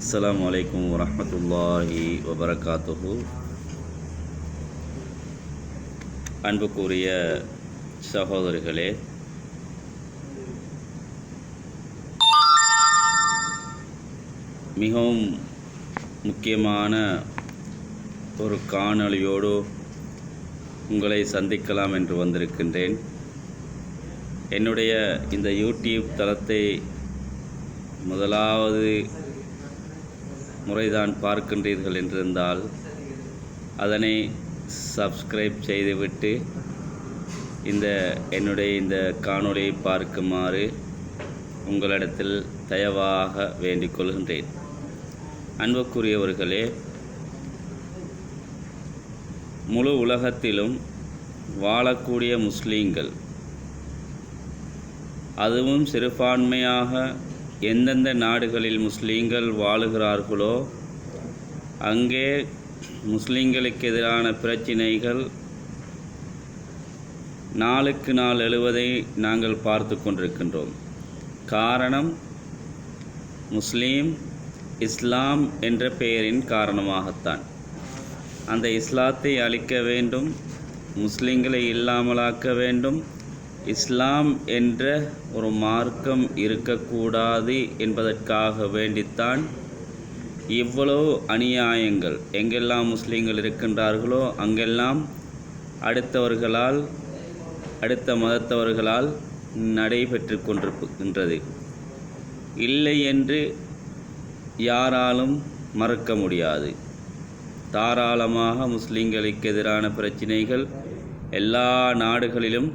அஸ்லாம் வலைக்கம் வரமத்துல்லாஹி வபரகாத்துஹு அன்புக்குரிய சகோதரிகளே மிகவும் முக்கியமான ஒரு காணொளியோடு உங்களை சந்திக்கலாம் என்று வந்திருக்கின்றேன். என்னுடைய இந்த யூடியூப் தளத்தை முதலாவது முறைதான் பார்க்கின்றீர்கள் என்றிருந்தால் அதனை சப்ஸ்கிரைப் செய்துவிட்டு இந்த என்னுடைய இந்த காணொளியை பார்க்குமாறு உங்களிடத்தில் தயவாக வேண்டிக் கொள்கின்றேன். அன்புக்குரியவர்களே முழு உலகத்திலும் வாழக்கூடிய முஸ்லீம்கள் அதுவும் சிறுபான்மையாக எந்தெந்த நாடுகளில் முஸ்லீம்கள் வாழுகிறார்களோ அங்கே முஸ்லீம்களுக்கு எதிரான பிரச்சினைகள் நாளுக்கு நாள் எழுவதை நாங்கள் பார்த்து கொண்டிருக்கின்றோம். காரணம் முஸ்லீம் இஸ்லாம் என்ற பெயரின் காரணமாகத்தான். அந்த இஸ்லாத்தை அழிக்க வேண்டும் முஸ்லீம்களை இல்லாமலாக்க வேண்டும் இஸ்லாம் என்ற ஒரு மார்க்கம் இருக்கக்கூடாது என்பதற்காக வேண்டித்தான் இவ்வளோ அநியாயங்கள். எங்கெல்லாம் முஸ்லீம்கள் இருக்கின்றார்களோ அங்கெல்லாம் அடுத்தவர்களால் அடுத்த மதத்தவர்களால் நடைபெற்று கொண்டிருக்கின்றது. இல்லை என்று யாராலும் மறக்க முடியாது. தாராளமாக முஸ்லீம்களுக்கு எதிரான பிரச்சினைகள் எல்லா நாடுகளிலும்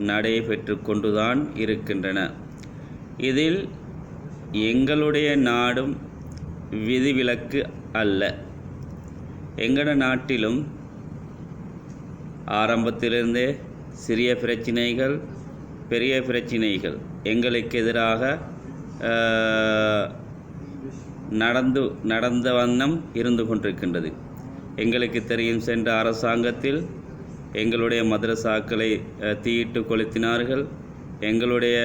நடைபெற்று கொண்டுதான் இருக்கின்றன. இதில் எங்களுடைய நாடும் விதிவிலக்கு அல்ல. எங்கட நாட்டிலும் ஆரம்பத்திலிருந்தே சிறிய பிரச்சினைகள் பெரிய பிரச்சினைகள் எங்களுக்கு எதிராக ஆஹ், நடந்து நடந்த வண்ணம் இருந்து கொண்டிருக்கின்றது. எங்களுக்கு தெரியும் சென்ற அரசாங்கத்தில் எங்களுடைய மதரசாக்களை தீயிட்டு கொளுத்தினார்கள். எங்களுடைய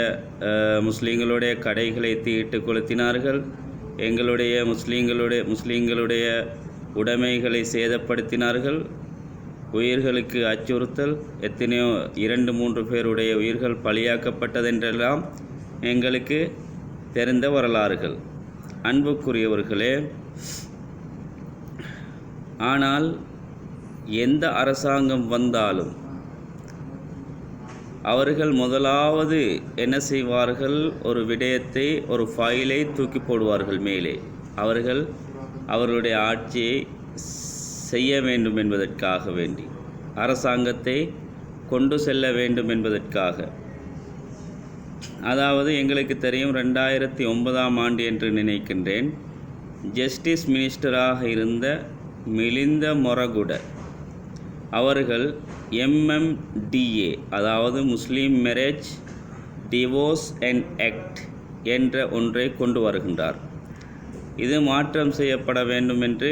முஸ்லீம்களுடைய கடைகளை தீயிட்டு கொளுத்தினார்கள். எங்களுடைய முஸ்லீம்களுடைய முஸ்லீம்களுடைய உடைமைகளை சேதப்படுத்தினார்கள். உயிர்களுக்கு அச்சுறுத்தல். எத்தனையோ இரண்டு மூன்று பேருடைய உயிர்கள் பலியாக்கப்பட்டதென்றெல்லாம் எங்களுக்கு தெரிந்த வரலாறுகள். அன்புக்குரியவர்களே ஆனால் எந்த அரசாங்கம் வந்தாலும் அவர்கள் முதலாவது என்ன செய்வார்கள்? ஒரு விடயத்தை ஒரு ஃபைலை தூக்கி போடுவார்கள் மேலே. அவர்கள் அவர்களுடைய ஆட்சியை செய்ய வேண்டும் என்பதற்காக வேண்டி அரசாங்கத்தை கொண்டு செல்ல வேண்டும் என்பதற்காக. அதாவது எங்களுக்கு தெரியும் ரெண்டாயிரத்தி ஒன்பதாம் ஆண்டு என்று நினைக்கின்றேன். ஜஸ்டிஸ் மினிஸ்டராக இருந்த மிலிந்த மொரகுட அவர்கள் எம்எம்டிஏ அதாவது Muslim marriage divorce and act என்ற ஒன்றை கொண்டு வருகின்றார். இது மாற்றம் செய்யப்பட வேண்டும் என்று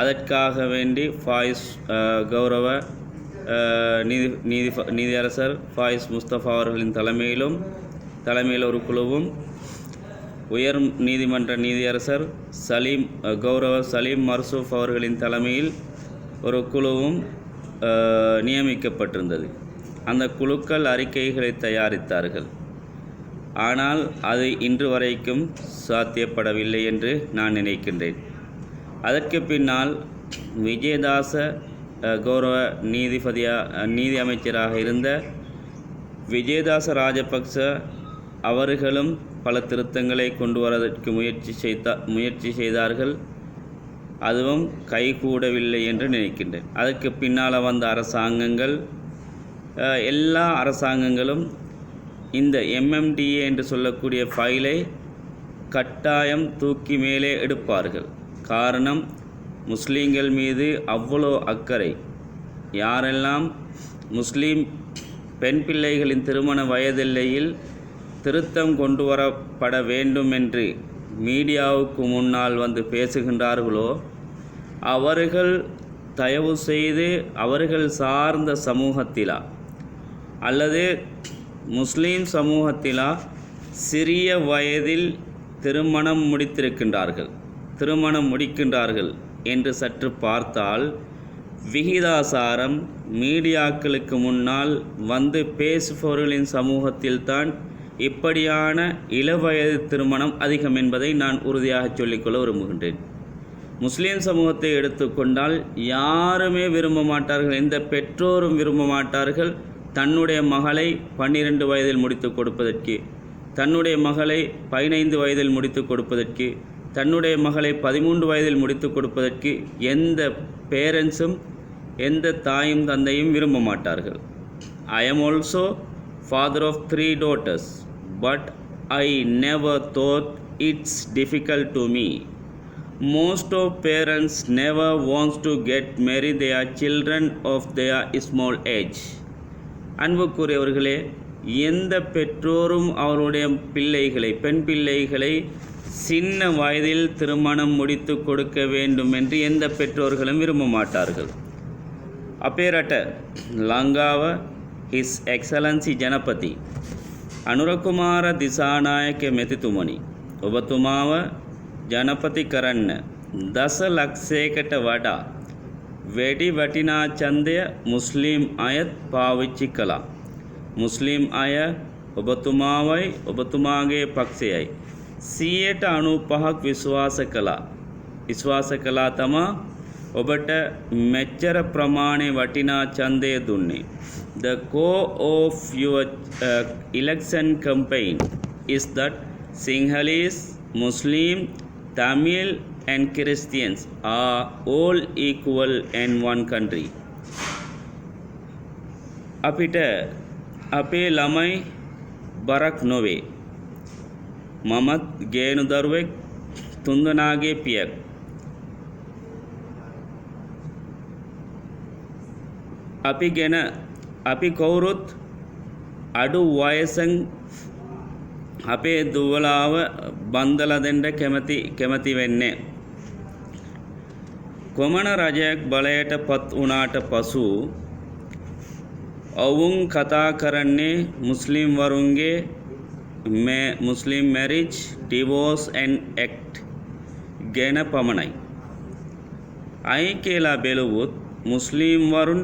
அதற்காக வேண்டி ஃபாயிஸ் கௌரவ நீதி நீதி நீதியரசர் ஃபாயிஸ் முஸ்தபா அவர்களின் தலைமையிலும் தலைமையில் ஒரு குழுவும் உயர் நீதிமன்ற நீதியரசர் சலீம் கௌரவ சலீம் மர்சூஃப் அவர்களின் தலைமையில் ஒரு குழுவும் நியமிக்கப்பட்டிருந்தது. அந்த குழுக்கள் அறிக்கைகளை தயாரித்தார்கள். ஆனால் அது இன்று வரைக்கும் சாத்தியப்படவில்லை என்று நான் நினைக்கின்றேன். அதற்கு பின்னால் விஜயதாச கௌரவ நீதிபதியா நீதி அமைச்சராக இருந்த விஜயதாச ராஜபக்ச அவர்களும் பல திருத்தங்களை கொண்டு வரதற்கு முயற்சி செய்த முயற்சி செய்தார்கள். அதுவும் கைகூடவில்லை என்று நினைக்கின்றேன். அதற்கு பின்னால் வந்த அரசாங்கங்கள் எல்லா அரசாங்கங்களும் இந்த எம்எம்டிஏ என்று சொல்லக்கூடிய ஃபைலை கட்டாயம் தூக்கி மேலே எடுப்பார்கள். காரணம் முஸ்லீம்கள் மீது அவ்வளோ அக்கறை. யாரெல்லாம் முஸ்லீம் பெண் பிள்ளைகளின் திருமண வயதில்லையில் திருத்தம் கொண்டு வரப்பட வேண்டும் என்று மீடியாவுக்கு முன்னால் வந்து பேசுகின்றார்களோ அவர்கள் தயவு செய்து அவர்கள் சார்ந்த சமூகத்திலா அல்லது முஸ்லீம் சமூகத்திலா சிறிய வயதில் திருமணம் முடித்திருக்கின்றார்கள் திருமணம் முடிக்கின்றார்கள் என்று சற்று பார்த்தால் விகிதாசாரம் மீடியாக்களுக்கு முன்னால் வந்து பேசுபவர்களின் சமூகத்தில்தான் இப்படியான இளவயது திருமணம் அதிகம் என்பதை நான் உறுதியாக சொல்லிக்கொள்ள விரும்புகின்றேன். முஸ்லீம் சமூகத்தை எடுத்துக்கொண்டால் யாருமே விரும்ப மாட்டார்கள். எந்த பெற்றோரும் விரும்ப மாட்டார்கள். தன்னுடைய மகளை பன்னிரண்டு வயதில் முடித்து கொடுப்பதற்கு தன்னுடைய மகளை பதினைந்து வயதில் முடித்து கொடுப்பதற்கு தன்னுடைய மகளை பதிமூன்று வயதில் முடித்து கொடுப்பதற்கு எந்த பேரண்ட்ஸும் எந்த தாயும் தந்தையும் விரும்ப மாட்டார்கள். I am also father of three daughters, but I never thought it's difficult to me. Most of parents never wants to get marry their children of their small age. அன்புக்குரியவர்களே எந்த பெற்றோரும் அவருடைய பிள்ளைகளை பெண் பிள்ளைகளை சின்ன வயதில் திருமணம் முடித்து கொடுக்க வேண்டும் என்று எந்த பெற்றோர்களும் விரும்ப மாட்டார்கள் அப்பேரட்ட லங்காவை හිස් එක්සලන්සි ජනපති අනුරකුමාර දිසානායක මෙතිතුමනි ඔබතුමාව ජනපති කරන්න දස ලක්ෂයකට වඩා වැඩි වටිනා ඡන්දය මුස්ලිම් අයත් පාවිච්චි කළා. මුස්ලිම් අය ඔබතුමාවයි ඔබතුමාගේ පක්ෂයයි. සීයට අනු පහක් විශ්වාස කළා. විශ්වාස කළා තමා ඔබට මෙච්චර ප්‍රමාණය වටිනා ඡන්දය දුන්නේ. The core of your uh, election campaign is that Sinhalese, Muslim, Tamil and Christians are all equal in one country. අපිට අපේ ළමයි බරක් නොවේ. මමත් ගේනු දරුවෙක් තුන්දනාගේ පියක්. අපි ගැන අපි කවුරුත් අඩු වයසන් අපේ දුවලාව බන්දල දෙන්න කැමති කැමති වෙන්නේ. කොමන රජයක් බලයට පත් වනාට පසු ඔවුන් කතා කරන්නේ මුස්ලිම් වරුන්ගේ මුස්ලිම් මැරිජ් ටිවෝස් ඇන් එක්ට් ගැන පමණයි. අයි කියලා බෙලුවුත් මුස්ලිම් වරුන්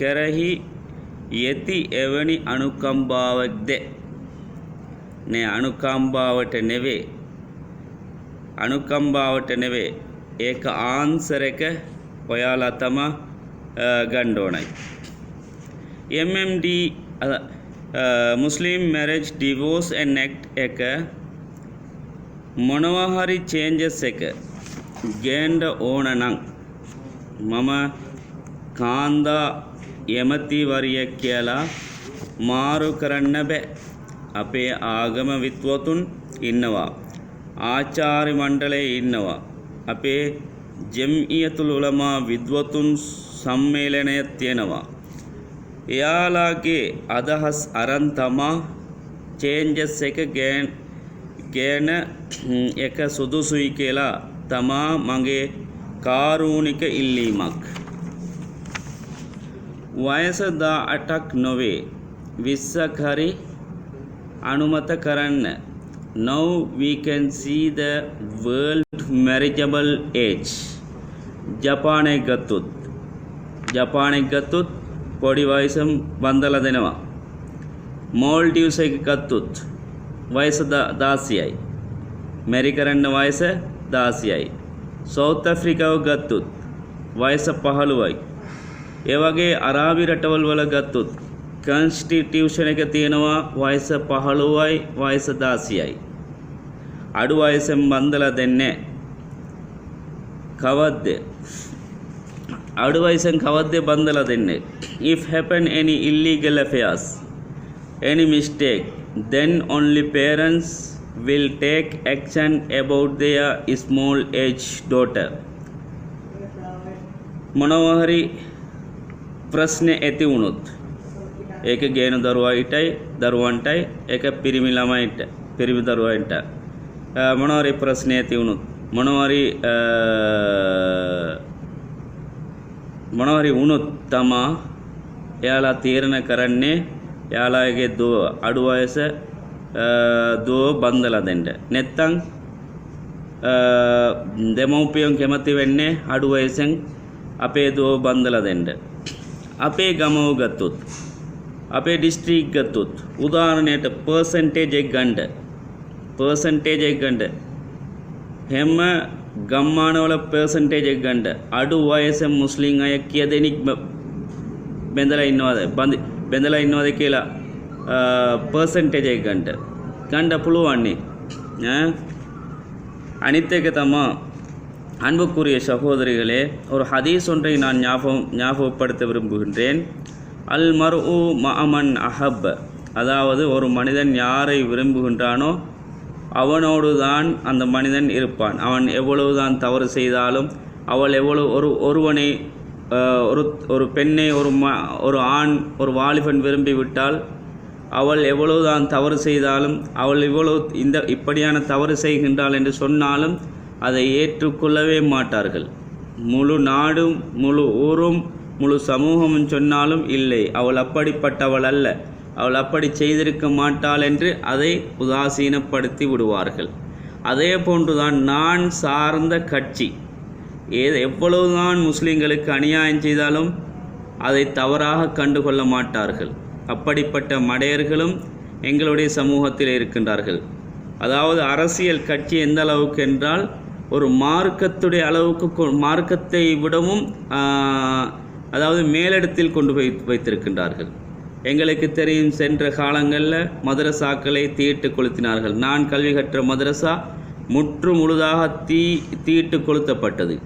කෙරෙහි යෙති එවැනි අනුකම්භාවක්ද නේ අනුකම්භාවට නෙවේ. අනුකම්භාවට නෙවේ. ඒක ආන්සර එක ඔයාලා තමා ගන්න ඕනයි. MMD Muslim marriage divorce and act එක මොනවා හරි චේන්ජස් එක ගේන්ඩ ඕන නම් මම කාන්දා එමතිවරියක් කියලා මාරු කරන්න බෑ. අපේ ආගම විත්වතුන් ඉන්නවා. ආචාරි මණ්ඩලය ඉන්නවා. අපේ ජෙම්ඉයතුළ උළමා විද්වතුන් සම්මේලනය තියෙනවා. එයාලාගේ අදහස් අරන් තමා චේන්ජස් එක ගෑන් ගෑන එක සුදුසුයි කියලා තමා මගේ කාරූණික ඉල්ලීමක්. වයස දා අටක් නොවේ. විස්සක් හරි අනුමත කරන්න. Now we can see the world marriageable age. ජපානය ගත්තුත්. ජපානය ගත්තුත් පොඩි වයසම් බන්දල දෙනවා. මෝල්ටියවස එක ගත්තුත් වයස දාසියයි. මැරි කරන්න වයස දාසියයි. සෞත් ඇෆ්‍රිකාව ගත්තුත් වයස පහළුවයි. ඒවගේ අරාබි රටවල් වල ගත්තුත් කන්ස්ටිටියෂණ එක තියෙනවා වයස පහළුවයි වයස දාසියයි. අඩු වයසෙන් බන්දල දෙන්නේ කවද්ද? අඩු වයසෙන් කවද්ද බන්දල දෙන්නේ? If happen any illegal affairs any mistake then only parents will take action about their small age daughter. මොනවහරි ප්‍රශ්න ඇති වුණොත් ඒක ගේනු දරුවායිටයි දරුවන්ටයි එක පිරිමි ළමයිට පිරිමි දරුවන්ට මොනවරි ප්‍රශ්නය ඇති වුණුත් මොනවරි මොනවරි වුණොත් තමා එයාලා තීරණ කරන්නේ යාලාගේ දුව අඩු වයස දුව බන්දලා දෙන්න. නැත්තම් දෙමව්පියන් කැමති වෙන්නේ අඩු වයසෙන් අපේ දුව බන්දලා දෙන්න. අපේ ගමව ගත්තොත් අපේ ඩිස්ට්‍රීක් ගත්තොත් උදාහරණයට පර්සන්ටේජ් එක ගන්න. පර්සන්ටේජ් එක ගන්න. හැම ගම්මානවල පර්සන්ටේජ් එක ගන්න. අඩු වයසෙන් මුස්ලිම් අය කී දෙනෙක් බැඳලා ඉන්නවද? බැඳලා ඉන්නවද කියලා පර්සන්ටේජ් එක ගන්න. ගන්න පුළුවන් නේ ඈ? අනිත් එක තමයි அன்புக்குரிய சகோதரிகளே ஒரு ஹதீஸ் ஒன்றை நான் ஞாபகம் ஞாபகப்படுத்த விரும்புகின்றேன். அல் மர்உ மஅமன் அஹப். அதாவது ஒரு மனிதன் யாரை விரும்புகின்றானோ அவனோடு தான் அந்த மனிதன் இருப்பான். அவன் எவ்வளவு தான் தவறு செய்தாலும் அவள் எவ்வளவு ஒரு ஒருவனை ஒரு ஒரு பெண்ணை ஒரு ம ஒரு ஆண் ஒரு வாலிபன் விரும்பிவிட்டால் அவள் அவள் எவ்வளவுதான் தவறு செய்தாலும் அவள் இவ்வளவு இந்த இப்படியான தவறு செய்கின்றாள் என்று சொன்னாலும் அதை ஏற்றுக்கொள்ளவே மாட்டார்கள். முழு நாடும் முழு ஊரும் முழு சமூகமும் சொன்னாலும் இல்லை அவள் அப்படிப்பட்டவள் அல்ல. அவள் அப்படி செய்திருக்க மாட்டாள் என்று அதை உதாசீனப்படுத்தி விடுவார்கள். அதே போன்றுதான் நான் சார்ந்த கட்சி. ஏது எவ்வளவுதான் முஸ்லிம்களுக்கு அநியாயம் செய்தாலும் அதை தவறாக கண்டுகொள்ள மாட்டார்கள். அப்படிப்பட்ட மடையர்களும் எங்களுடைய சமூகத்தில் இருக்கின்றார்கள். அதாவது அரசியல் கட்சி எந்த அளவுக்கு என்றால் ஒரு மார்க்கத்துடைய அளவுக்கு மார்க்கத்தை விடவும் அதாவது மேலிடத்தில் கொண்டு போய் வைத்திருக்கின்றார்கள். எங்களுக்கு தெரியும் சென்ற காலங்களில் மதரசாக்களை தீட்டு கொளுத்தினார்கள். நான் கல்வி கற்ற மதரசா முற்று முழுதாக தீ தீட்டு கொளுத்தப்பட்டது.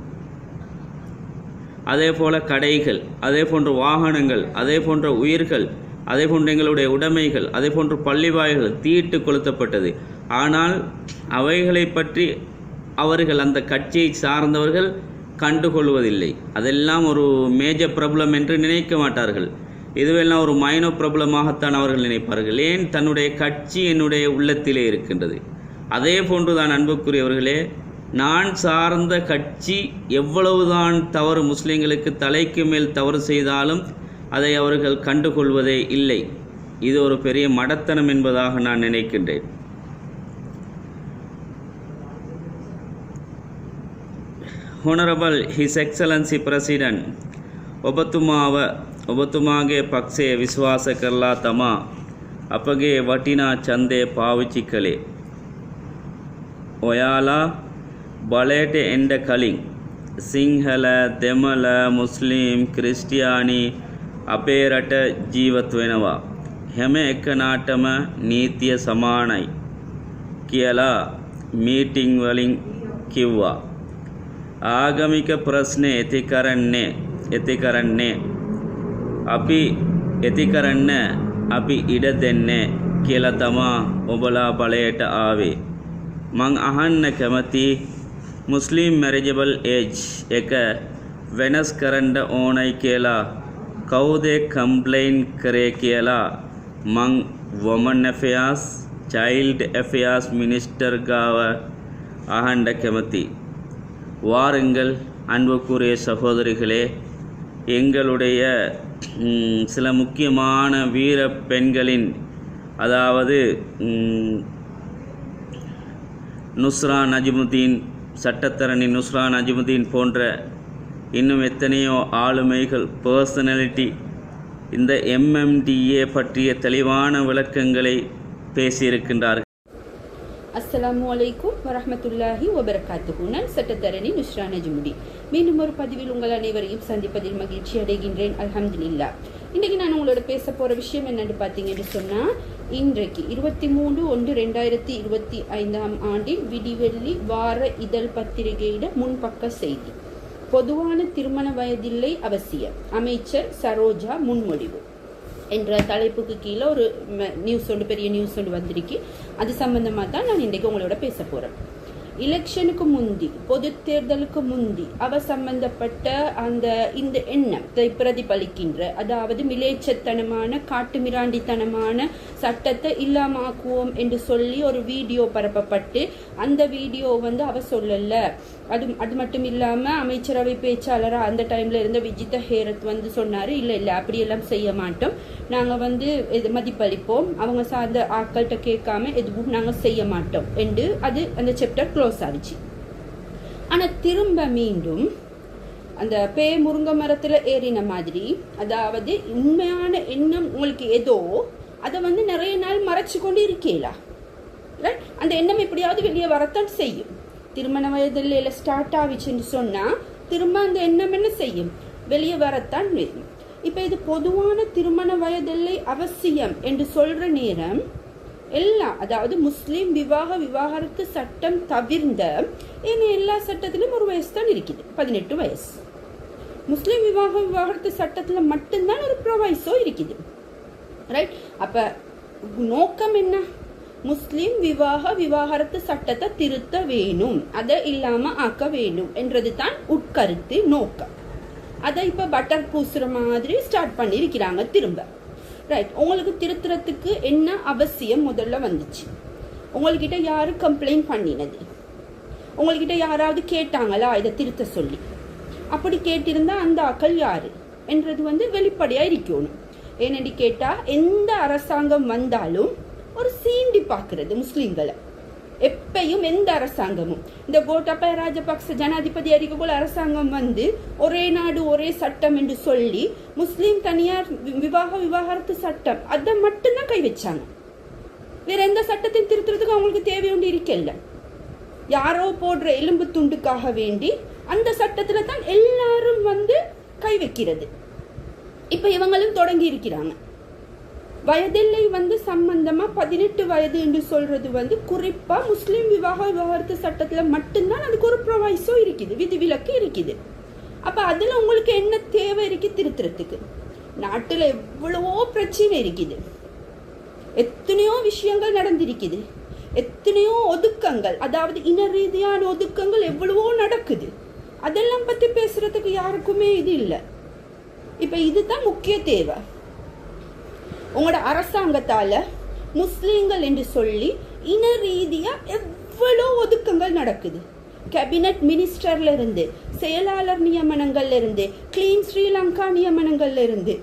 அதே போல் கடைகள் அதே போன்ற வாகனங்கள் அதே போன்ற உயிர்கள் அதே போன்ற எங்களுடைய உடைமைகள் அதே போன்ற பள்ளிவாய்கள் தீட்டு கொளுத்தப்பட்டது. ஆனால் அவைகளை பற்றி அவர்கள் அந்த கட்சியை சார்ந்தவர்கள் கண்டுகொள்வதில்லை. அதெல்லாம் ஒரு மேஜர் ப்ராப்ளம் என்று நினைக்க மாட்டார்கள். இதுவெல்லாம் ஒரு மைனோ ப்ராப்ளமாகத்தான் அவர்கள் நினைப்பார்கள். ஏன்? தன்னுடைய கட்சி என்னுடைய உள்ளத்திலே இருக்கின்றது. அதே போன்று தான் அன்புக்குரியவர்களே நான் சார்ந்த கட்சி எவ்வளவுதான் தவறு முஸ்லீம்களுக்கு தலைக்கு மேல் தவறு செய்தாலும் அதை அவர்கள் கண்டுகொள்வதே இல்லை. இது ஒரு பெரிய மடத்தனம் என்பதாக நான் நினைக்கின்றேன். හොනරබල් හිස් එක්සලන්සි ප්‍රසිඩන් ඔබතුමාව ඔබතුමාගේ පක්ෂය විශ්වාස කරලා තමා අපගේ වටිනා ඡන්දය පාවිච්චි කළේ. ඔයාලා බලයට එන්ඩ කලින් සිංහල දෙමළ මුස්ලිම් ක්‍රිස්ටියානි අපේ රට ජීවත් වෙනවා. හැම එකනාටම නීතිය සමානයි කියලා මීටිං වලින් කිව්වා. ආගමික ප්‍රශ්න ඇති කරන්නේ ඇති කරන්නේ. අපි ඇති කරන්න අපි ඉඩ දෙන්නේ කියලා තමා ඔබලා බලයට ආවේ. මං අහන්න කැමති මුස්ලිම් මැරජබල් ඒජ් එක වෙනස් කරන්න ඕනයි කියලා කවුද කම්ප්ලයින් කරේ කියලා මං වොමන් ඇෆයාස් චයිල්ඩ් ඇෆයාස් මිනිස්ටර් ගාව අහන්න කැමති. வாருங்கள். அன்புக்குரிய சகோதரிகளே எங்களுடைய சில முக்கியமான வீர பெண்களின் அதாவது நுஸ்ரா நஜிமுதீன் சட்டத்தரணி நுஸ்ரா நஜிமுதீன் போன்ற இன்னும் எத்தனையோ ஆளுமைகள் பர்சனலிட்டி இந்த எம்எம்டிஏ பற்றிய தெளிவான விளக்கங்களை பேசியிருக்கின்றார்கள். அஸ்ஸலாமு அலைக்கும் வரமத்துல்லாஹி வபரகாத்துஹு நான் சட்டத்தரணி நுஷ்ரா நஜ்முடி மீண்டும் ஒரு பதிவில் உங்கள் அனைவரையும் சந்திப்பதில் மகிழ்ச்சி அடைகின்றேன். அல்ஹம்துலில்லா. இன்றைக்கு நான் உங்களோட பேச போகிற விஷயம் என்னென்னு பார்த்தீங்கன்னு சொன்னால் இன்றைக்கு இருபத்தி மூணு ஒன்று ரெண்டாயிரத்தி இருபத்தி ஐந்தாம் ஆண்டின் விடிவெள்ளி வார இதழ் பத்திரிகையிட முன்பக்க செய்தி. பொதுவான திருமண வயதில்லை அவசியம். அமைச்சர் சரோஜா முன்மொழிவு. என்ற தலைப்புக்கு கீழே ஒரு நியூஸ் ஒன்று பெரிய நியூஸ் ஒன்று வந்திருக்கு. அது சம்பந்தமாக தான் நான் இன்றைக்கு உங்களோட பேச போகிறேன் எலெக்ஷனுக்கு முந்தி பொது தேர்தலுக்கு முந்தி அவ சம்பந்தப்பட்ட அந்த இந்த எண்ணத்தை பிரதிபலிக்கின்ற அதாவது மிலேச்சத்தனமான காட்டுமிராண்டித்தனமான சட்டத்தை இல்லாமாக்குவோம் என்று சொல்லி ஒரு வீடியோ பரப்பப்பட்டு அந்த வீடியோ வந்து அவ சொல்லல. அது அது மட்டும் இல்லாமல் அமைச்சரவை பேச்சாளராக அந்த டைமில் இருந்த விஜித ஹேரத் வந்து சொன்னார் இல்லை இல்லை அப்படியெல்லாம் செய்ய மாட்டோம். நாங்கள் வந்து இது மதிப்பளிப்போம். அவங்க சார்ந்த ஆட்கள்கிட்ட கேட்காம எதுவும் நாங்கள் செய்ய மாட்டோம். என்று அது அந்த சாப்டர் க்ளோஸ் ஆயிடுச்சு. ஆனால் திரும்ப மீண்டும் அந்த பே முருங்கை மரத்தில் ஏறின மாதிரி அதாவது உண்மையான எண்ணம் உங்களுக்கு ஏதோ அதை வந்து நிறைய நாள் மறைச்சு கொண்டு இருக்கீங்களா? ரைட் அந்த எண்ணம் எப்படியாவது வெளியே வரத்தான் செய்யும். திருமண வயதில் ஸ்டார்ட் ஆகிச்சுன்னு சொன்னால் திரும்ப அந்த எண்ணம் என்ன செய்யும்? வெளியே வரத்தான் வேணும் இப்போ இது பொதுவான திருமண வயதில்லை அவசியம் என்று சொல்கிற நேரம் எல்லாம் அதாவது முஸ்லீம் விவாக விவாகரத்து சட்டம் தவிர்ந்த ஏன்னா எல்லா சட்டத்திலும் ஒரு வயசு தான் இருக்குது பதினெட்டு வயசு. முஸ்லீம் விவாக விவாகரத்து சட்டத்தில் மட்டும்தான் ஒரு ப்ரொவைஸோ இருக்குது. ரைட் அப்போ நோக்கம் என்ன? முஸ்லிம் விவாக விவாகரத்து சட்டத்தை திருத்த வேணும். அதை இல்லாம ஆக்க வேணும் என்றது தான் உட்கருத்து நோக்கம். அதை இப்ப பட்டர் பூசுற மாதிரி ஸ்டார்ட் பண்ணியிருக்கிறாங்க திரும்ப. ரைட் உங்களுக்கு திருத்துறதுக்கு என்ன அவசியம் முதல்ல வந்துச்சு? உங்கள்கிட்ட யாரு கம்ப்ளைண்ட் பண்ணினது? உங்கள்கிட்ட யாராவது கேட்டாங்களா இதை திருத்த சொல்லி? அப்படி கேட்டிருந்தா அந்த ஆக்கள் யாரு? என்றது வந்து வெளிப்படையா இருக்கணும். ஏனென்று கேட்டா எந்த அரசாங்கம் வந்தாலும் ஒரு சீண்டி பார்க்கிறது முஸ்லீம்களை. எப்பையும் எந்த அரசாங்கமும். இந்த கோட்டாபய ராஜபக்ச ஜனாதிபதி அறிக்கைக்குள்ள அரசாங்கம் வந்து ஒரே நாடு ஒரே சட்டம் என்று சொல்லி முஸ்லீம் தனியார் வி- விவாக விவாகரத்து சட்டம் அதை மட்டும்தான் கை வச்சாங்க. வேற எந்த சட்டத்தையும் திருத்துறதுக்கு அவங்களுக்கு தேவை ஒன்று இருக்கல யாரோ போடுற எலும்பு துண்டுக்காக வேண்டி அந்த சட்டத்தில் தான் எல்லாரும் வந்து கை வைக்கிறது. இப்போ இவங்களும் தொடங்கி இருக்கிறாங்க. வயதில்லை வந்து சம்பந்தமாக பதினெட்டு வயது என்று சொல்கிறது வந்து குறிப்பாக முஸ்லீம் விவாக விவகாரத்து சட்டத்தில் மட்டும்தான் அதுக்கு ஒரு ப்ரொவைஸும் இருக்குது விதிவிலக்கு இருக்குது. அப்போ அதில் உங்களுக்கு என்ன தேவை இருக்குது திருத்துறதுக்கு? நாட்டில் எவ்வளவோ பிரச்சனை இருக்குது. எத்தனையோ விஷயங்கள் நடந்திருக்குது. எத்தனையோ ஒதுக்கங்கள் அதாவது இன ரீதியான ஒதுக்கங்கள் எவ்வளவோ நடக்குது. அதெல்லாம் பற்றி பேசுகிறதுக்கு யாருக்குமே இது இல்லை. இப்போ இதுதான் முக்கிய தேவை. உங்களோட அரசாங்கத்தால் முஸ்லீம்கள் என்று சொல்லி இன ரீதியாக எவ்வளோ ஒதுக்கங்கள் நடக்குது. கேபினட் மினிஸ்டர்ல இருந்து செயலாளர் நியமனங்கள்ல இருந்து கிளீன் ஸ்ரீலங்கா நியமனங்கள்ல இருந்து.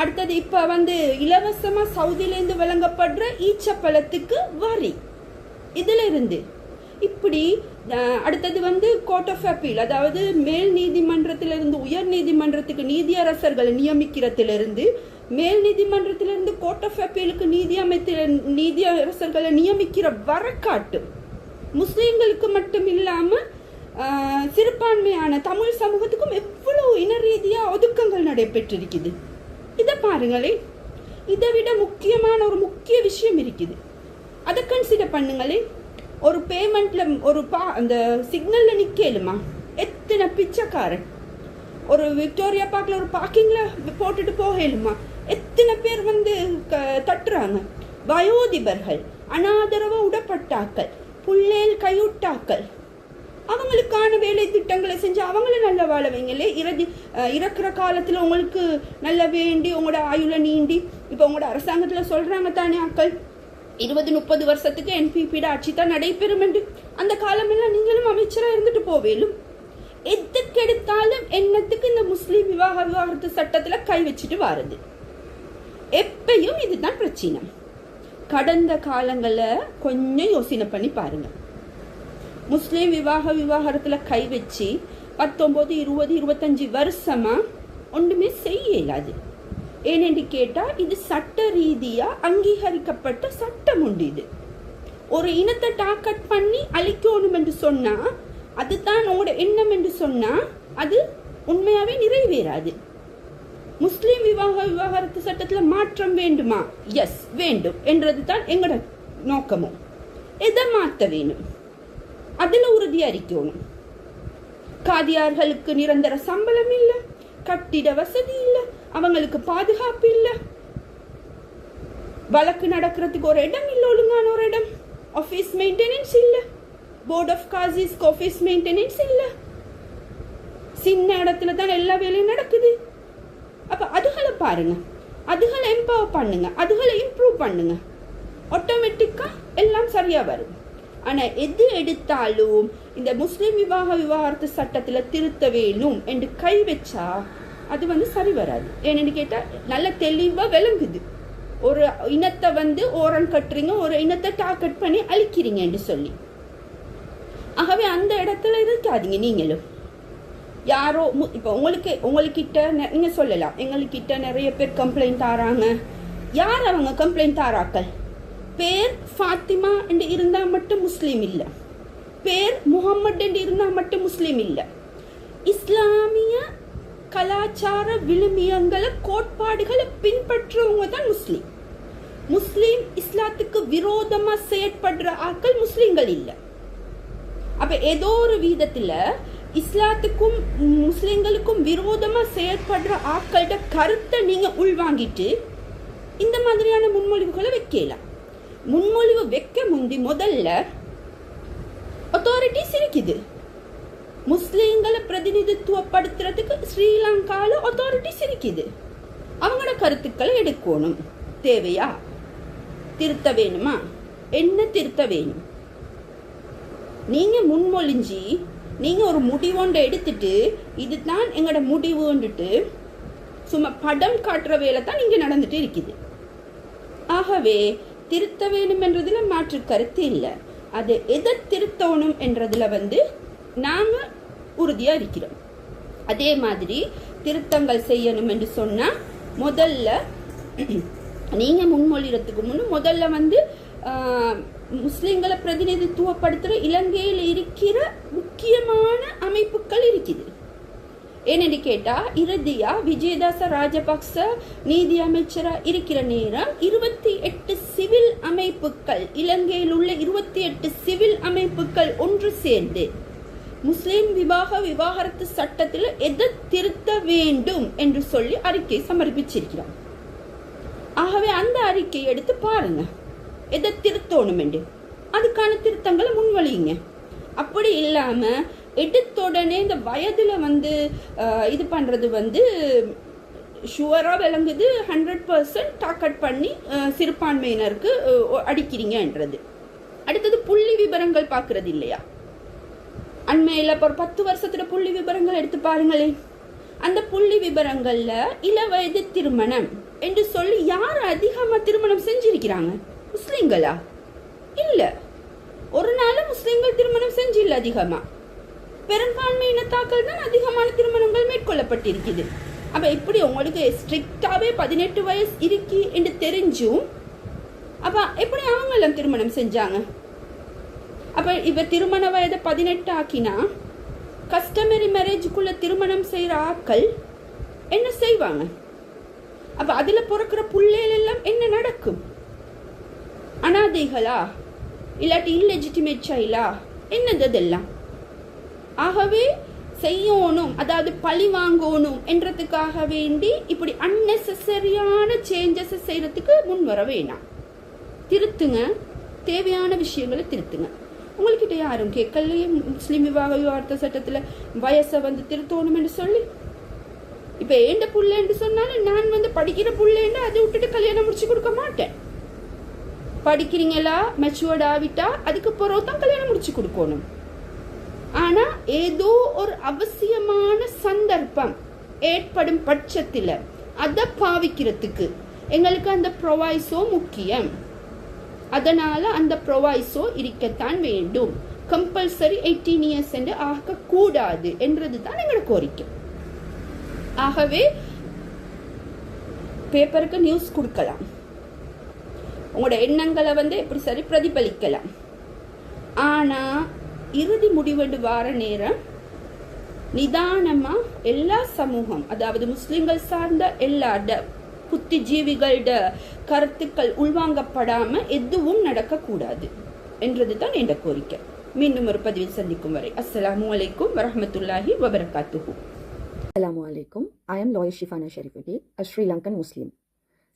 அடுத்தது இப்ப வந்து இலவசமா சவுதியிலேருந்து வழங்கப்படுற ஈச்சப்பழத்துக்கு வரி. இதுல இருந்து. இப்படி அடுத்தது வந்து கோர்ட் ஆஃப் அப்பீல் அதாவது மேல் நீதிமன்றத்திலிருந்து உயர் நீதிமன்றத்துக்கு நீதியரசர்களை நியமிக்கிறதிலிருந்து மேல் நீதிமன்றத்திலிருந்து கோர்ட் ஆஃப் அப்பீலுக்கு நீதி அமைத்த நீதியரசர்களை நியமிக்கிற வரக்காட்டு முஸ்லீம்களுக்கு மட்டும் இல்லாம சிறுபான்மையான தமிழ் சமூகத்துக்கும் எவ்வளவு இன ரீதியா ஒதுக்கங்கள் நடைபெற்றிருக்குது. இதை பாருங்களேன் இதை விட முக்கியமான ஒரு முக்கிய விஷயம் இருக்குது. அதை கன்சிடர் பண்ணுங்களேன் ஒரு பேமெண்ட்ல ஒரு பா அந்த சிக்னல்ல நிக்கலுமா? எத்தனை பிச்சைக்காரன்? ஒரு விக்டோரியா பார்க்ல ஒரு பார்க்கிங்ல போட்டுட்டு போகலுமா? எத்தனை பேர் வந்து க- தட்டுறாங்க? வயோதிபர்கள் அனாதரவ உடப்பட்டாக்கள் புள்ளேல் கையுட்டாக்கள். அவங்களுக்கான வேலை திட்டங்களை செஞ்சு அவங்கள நல்ல வாழ வைங்களே. இறதி இறக்குற காலத்தில் உங்களுக்கு நல்ல வேண்டி உங்களோட ஆயுள நீண்டி இப்போ உங்களோட அரசாங்கத்தில் சொல்கிறாங்க தானே ஆக்கள் இருபது முப்பது வருஷத்துக்கு என்பிபியோட ஆட்சி தான் நடைபெறும் என்று. அந்த காலமெல்லாம் நீங்களும் அமைச்சராக இருந்துட்டு போவேலும். எதுக்கெடுத்தாலும் என்னத்துக்கு இந்த முஸ்லீம் விவாக விவாகரத்து சட்டத்தில் கை வச்சுட்டு வாருது? எப்பயும் இதுதான் பிரச்சனை. கடந்த காலங்களில் கொஞ்சம் யோசனை பண்ணி பாருங்க. முஸ்லீம் விவாக விவாகரத்தில் கை வச்சு பத்தொம்போது இருபது இருபத்தஞ்சி வருஷமாக ஒன்றுமே செய்ய இயலாது. ஏனென்று கேட்டால் இது சட்ட ரீதியாக அங்கீகரிக்கப்பட்ட சட்டம் உண்டு இது. ஒரு இனத்தை டாக்கட் பண்ணி அழிக்கணும் என்று சொன்னால் அதுதான் உங்களோட எண்ணம் என்று சொன்னால் அது உண்மையாகவே நிறைவேறாது. முஸ்லீம் விவாக விவாகரத்து சட்டத்தில் மாற்றம் வேண்டுமா? எஸ் வேண்டும். என்றது தான் எங்களோட நோக்கமும் எதை மாற்ற வேணும்? அதில் உறுதி அறிக்கணும் காதியார்களுக்கு நிரந்தர சம்பளம் இல்லை கட்டிட வசதி இல்லை அவங்களுக்கு பாதுகாப்பு இல்லை. வழக்கு நடக்கிறதுக்கு ஒரு இடம் இல்லை ஒழுங்கான ஒரு இடம். ஆஃபீஸ் மெயின்டெனன்ஸ் இல்லை. போர்ட் ஆஃப் காசிஸ்க்கு ஆஃபீஸ் மெயின்டெனன்ஸ் இல்லை. சின்ன இடத்துல தான் எல்லா வேலையும் நடக்குது. அப்போ அதுகளை பாருங்கள் அதுகளை எம்பவர் பண்ணுங்கள் அதுகளை இம்ப்ரூவ் பண்ணுங்கள் ஆட்டோமேட்டிக்காக எல்லாம் சரியாக வரும் ஆனால் எது எடுத்தாலும் இந்த முஸ்லீம் விவாக விவாகரத்து சட்டத்தில் திருத்த வேணும் என்று கை வச்சா அது வந்து சரி வராது ஏன்னு கேட்டால் நல்ல தெளிவாக விளங்குது ஒரு இனத்தை வந்து ஓரம் கட்டுறீங்க ஒரு இனத்தை டார்கெட் பண்ணி அழிக்கிறீங்க என்று சொல்லி ஆகவே அந்த இடத்துல இருக்காதீங்க நீங்களும் யாரோ மு- இப்போ உங்களுக்கு உங்கள்கிட்ட நீங்கள் சொல்லலாம். எங்கள்கிட்ட நிறைய பேர் கம்ப்ளைண்ட் தாராங்க. யார் அவங்க கம்ப்ளைண்ட் தாராக்கள்? பேர் ஃபாத்திமா என்று இருந்தால் மட்டும் முஸ்லீம் இல்லை. பேர் முகம்மது என்று இருந்தால் மட்டும் முஸ்லீம் இல்லை. இஸ்லாமிய கலாச்சார விழுமியங்களை கோட்பாடுகளை பின்பற்றுறவங்க தான் முஸ்லீம். முஸ்லீம் இஸ்லாத்துக்கு விரோதமாக செயற்படுற ஆட்கள் முஸ்லீம்கள் இல்லை. அப்போ ஏதோ ஒரு விதத்தில் இஸ்லாத்துக்கும் முஸ்லிம்களுக்கும் விரோதமாக செயற்படுற ஆட்கள்கிட்ட கருத்தை நீங்கள் உள்வாங்கிட்டு இந்த மாதிரியான முன்மொழிவுகளை வைக்கலாம். முன்மொழிவு வைக்க முந்தி முதல்ல அத்தாரிட்டிஸ் இருக்குது முஸ்லீம்களை பிரதிநிதித்துவப்படுத்துறதுக்கு ஸ்ரீலங்காவில் அத்தாரிட்டிஸ் இருக்குது அவங்களோட கருத்துக்களை எடுக்கணும். தேவையா? திருத்த வேணுமா? என்ன திருத்த வேணும்? நீங்கள் முன்மொழிஞ்சி நீங்கள் ஒரு முடிவொன்றை எடுத்துட்டு இதுதான் எங்களோட முடிவுன்னுட்டு சும்மா படம் காட்டுற வேலை தான் இங்கே நடந்துட்டு இருக்குது. ஆகவே திருத்த வேணும் மாற்று கருத்து இல்லை. அது எதை திருத்தணும் என்றதில் வந்து நாம் உறுதியாக இருக்கிறோம். அதே மாதிரி திருத்தங்கள் செய்யணும் என்று சொன்னால் முதல்ல நீங்கள் முன்மொழிகிறதுக்கு முன்னு முதல்ல வந்து முஸ்லிம்களை பிரதிநிதித்துவப்படுத்துகிற இலங்கையில் இருக்கிற முக்கியமான அமைப்புகள் இருக்குது. ஏன்னு கேட்டால் இறுதியா விஜயதாச ராஜபக்ச நீதி அமைச்சராக இருக்கிற நேரம் இருபத்தி எட்டு சிவில் அமைப்புகள் இலங்கையில் உள்ள இருபத்தி எட்டு சிவில் அமைப்புகள் ஒன்று சேர்ந்து முஸ்லிம் விவாக விவாகரத்து சட்டத்தில் எதை திருத்த வேண்டும் என்று சொல்லி அறிக்கை சமர்ப்பிச்சிருக்கிறோம். ஆகவே அந்த அறிக்கையை எடுத்து பாருங்கள் எதை திருத்தோணுமெண்டு? அதுக்கான திருத்தங்களை முன்வழியுங்க. அப்படி இல்லாமல் எடுத்த உடனே இந்த வயதில் வந்து இது பண்ணுறது வந்து ஷுவராக விளங்குது ஹண்ட்ரட் பர்சன்ட் டாக்கட் பண்ணி சிறுபான்மையினருக்கு அடிக்கிறீங்கன்றது. அடுத்தது புள்ளி விவரங்கள் பார்க்கறது இல்லையா? அண்மையில் இப்போ ஒரு பத்து வருஷத்தில் புள்ளி விவரங்கள் எடுத்து பாருங்களேன். அந்த புள்ளி விவரங்கள்ல இளவயது திருமணம் என்று சொல்லி யார் அதிகமாக திருமணம் செஞ்சிருக்கிறாங்க? முஸ்லீம்களா? இல்ல. ஒரு நாள் முஸ்லீம்கள் திருமணம் செஞ்சில்ல அதிகமா. பெரும்பான்மை இனத்தாக்கள் தான் அதிகமான திருமணங்கள் மேற்கொள்ளப்பட்டிருக்குது. அப்ப இப்படி உங்களுக்கு ஸ்ட்ரிக்டாவே பதினெட்டு வயசு இருக்கி என்று தெரிஞ்சும் அப்ப எப்படி அவங்க எல்லாம் திருமணம் செஞ்சாங்க? அப்ப இவ திருமண வயதை பதினெட்டு ஆக்கினா கஸ்டமரி மேரேஜுக்குள்ள திருமணம் செய்யற ஆக்கள் என்ன செய்வாங்க? அப்ப அதுல பிறக்கிற புள்ளைகள் எல்லாம் என்ன நடக்கும்? அனாதைகளா? இல்லாட்டி இல்லெஜிட்டிமேட் சைலா? என்னது அதெல்லாம் ஆகவே செய்யணும் அதாவது பழி வாங்கணும் என்றதுக்காக வேண்டி இப்படி அன்னெசரியான சேஞ்சஸ் செய்யறதுக்கு முன் வர வேணாம். திருத்துங்க. தேவையான விஷயங்களை திருத்துங்க. உங்கள்கிட்ட யாரும் கேட்கலையே? முஸ்லீம் விவாக விவாகரத்து சட்டத்தில் வயசை வந்து திருத்தணும் என்று சொல்லி? இப்போ ஏண்ட புள்ளேன்னு சொன்னாலும் நான் வந்து படிக்கிற புள்ளேன்னு அதை விட்டுட்டு கல்யாணம் முடிச்சு கொடுக்க மாட்டேன். படிக்கிறீங்களா? மெச்சுவர்ட் ஆவிட்டா அதுக்கு பிறகு தான் கல்யாணம் முடிச்சு கொடுக்கணும். ஆனா ஏதோ ஒரு அவசியமான சந்தர்ப்பம் ஏற்படும் பட்சத்தில் அதை பாவிக்கிறதுக்கு எங்களுக்கு அந்த ப்ரொவைஸோ முக்கியம். அதனால அந்த ப்ரொவைஸோ இருக்கத்தான் வேண்டும். கம்பல்சரி எயிட்டீன் இயர்ஸ் என்று ஆகக்கூடாது என்றது தான் எங்களோட கோரிக்கை. ஆகவே பேப்பருக்கு நியூஸ் கொடுக்கலாம். உங்களோட எண்ணங்களை வந்து எப்படி சரி பிரதிபலிக்கலாம். ஆனா இறுதி முடிவெண்டு வார நேரம் நிதானமா எல்லா சமூகம் அதாவது முஸ்லிம்கள் சார்ந்த எல்லா ட- புத்திஜீவிகளோட கருத்துக்கள் உள்வாங்கப்படாம எதுவும் நடக்கக்கூடாது என்றது தான் என்ற கோரிக்கை. மீண்டும் ஒரு பதிவில் சந்திக்கும் வரை அஸ்லாம் அலைக்கும் வரமத்துல்லாஹி வபரகாத்துஹு. Assalamu வலைக்கும் I am lawyer Shifana Sharifuddin, Sri Lankan Muslim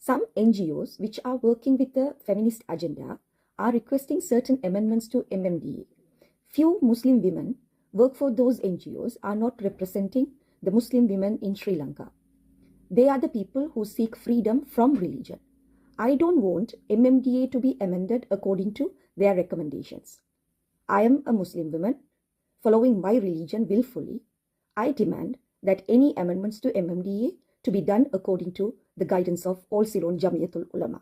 Some NGOs which are working with the feminist agenda are requesting certain amendments to MMDA. few Muslim women work for those NGOs are not representing the Muslim women in Sri Lanka. They are the people who seek freedom from religion. I don't want MMDA to be amended according to their recommendations. I am a Muslim woman following my religion willfully. I demand that any amendments to MMDA to be done according to the guidance of All Ceylon Jamiatul Ulama.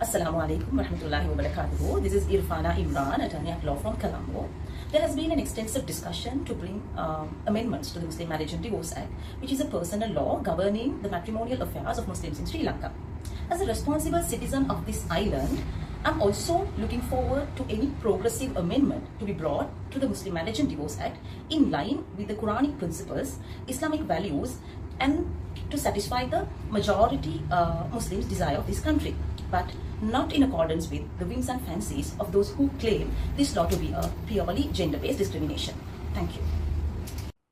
Assalamu alaikum warahmatullahi wabarakatuh. This is Irfana Imran, attorney at law from Colombo. There has been an extensive discussion to bring um, amendments to the Muslim Marriage and Divorce Act, which is a personal law governing the matrimonial affairs of Muslims in Sri Lanka. As a responsible citizen of this island, I'm also looking forward to any progressive amendment to be brought to the Muslim Marriage and Divorce Act in line with the Quranic principles, Islamic values, and to satisfy the majority uh, Muslims' desire of this country, but not in accordance with the whims and fancies of those who claim this law to be a purely gender-based discrimination. Thank you.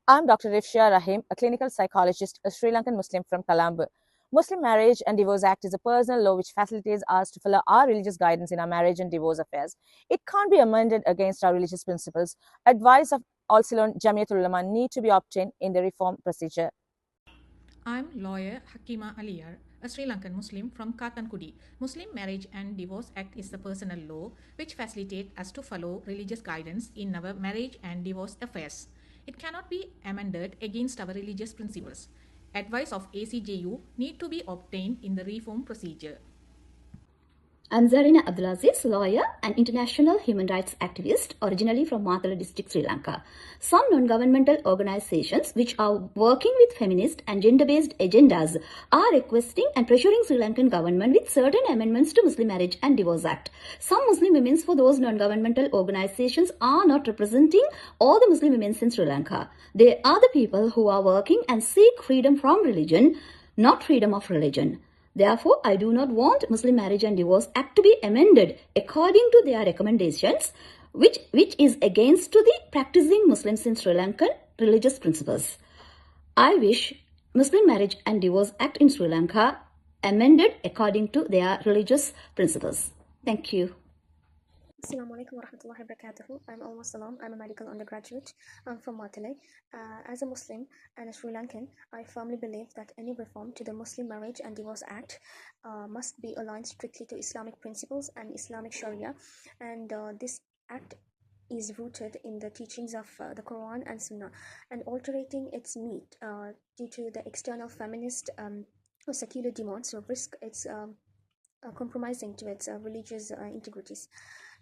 I'm Dr. Rifshia Rahim, a clinical psychologist, a Sri Lankan Muslim from Colombo. Muslim Marriage and Divorce Act is a personal law which facilitates us to follow our religious guidance in our marriage and divorce affairs. It can't be amended against our religious principles. Advice of Al Ceylon Jamiatul Ulama need to be obtained in the reform procedure. I'm lawyer Hakima Aliyar, a Sri Lankan Muslim from Katankudi. Muslim Marriage and Divorce Act is a personal law which facilitates us to follow religious guidance in our marriage and divorce affairs. It cannot be amended against our religious principles. Advice of ACJU need to be obtained in the reform procedure. I'm Zarina Abdulaziz, lawyer and international human rights activist, originally from Matala district, Sri Lanka. Some non-governmental organizations which are working with feminist and gender-based agendas are requesting and pressuring Sri Lankan government with certain amendments to Muslim Marriage and Divorce Act. Some Muslim women for those non-governmental organizations are not representing all the Muslim women in Sri Lanka. They are the people who are working and seek freedom from religion, not freedom of religion. Therefore, I do not want Muslim Marriage and Divorce Act to be amended according to their recommendations, which, which is against to the practicing Muslims in Sri Lankan religious principles. I wish Muslim Marriage and Divorce Act in Sri Lanka amended according to their religious principles. Thank you. Assalamu alaikum warahmatullahi wabarakatuh. I'm Alma Salam. I'm a medical undergraduate. I'm from Matale. Uh, as a Muslim and a Sri Lankan, I firmly believe that any reform to the Muslim Marriage and Divorce Act uh, must be aligned strictly to Islamic principles and Islamic Sharia. And uh, this act is rooted in the teachings of uh, the Quran and Sunnah, and altering its meat uh, due to the external feminist um, secular demands will risk its um, uh, compromising to its religious integrities.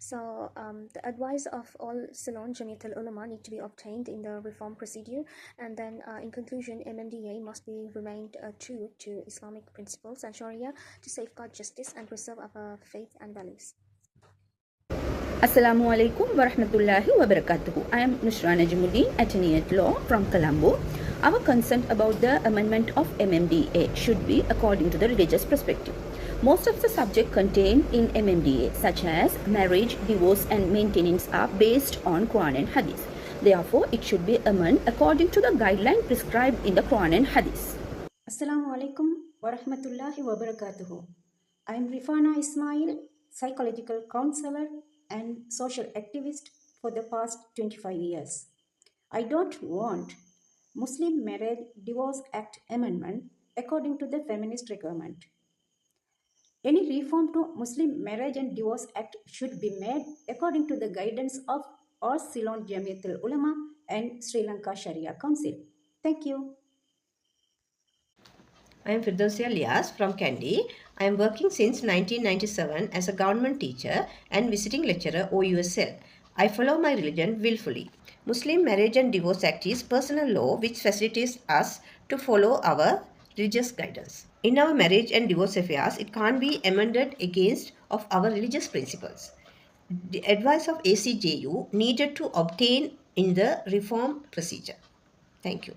So um, the advice of all Ceylon Jamiat al Ulama need to be obtained in the reform procedure, and then uh, in conclusion, MMDA must be remained uh, true to Islamic principles and Sharia to safeguard justice and preserve our faith and values. Assalamu alaikum wa rahmatullahi wa barakatuhu. I am Nushra Najmuddin, attorney at law from Colombo. Our consent about the amendment of MMDA should be according to the religious perspective. Most of the subject contained in MMDA, such as marriage, divorce, and maintenance, are based on Quran and Hadith. Therefore, it should be amended according to the guideline prescribed in the Quran and Hadith. Assalamu alaikum wa rahmatullahi wa barakatuhu. I am Rifana Ismail, psychological counselor and social activist for the past 25 years. I don't want Muslim Marriage Divorce Act amendment according to the feminist requirement. Any reform to Muslim Marriage and Divorce Act should be made according to the guidance of All Ceylon Jamiatul Ulama and Sri Lanka Sharia Council. Thank you. I am Firdausia Lias from Kandy. I am working since 1997 as a government teacher and visiting lecturer OUSL. I follow my religion willfully. Muslim Marriage and Divorce Act is personal law which facilitates us to follow our religious guidance. In our marriage and divorce affairs, it can't be amended against of our religious principles. The advice of ACJU needed to obtain in the reform procedure. Thank you.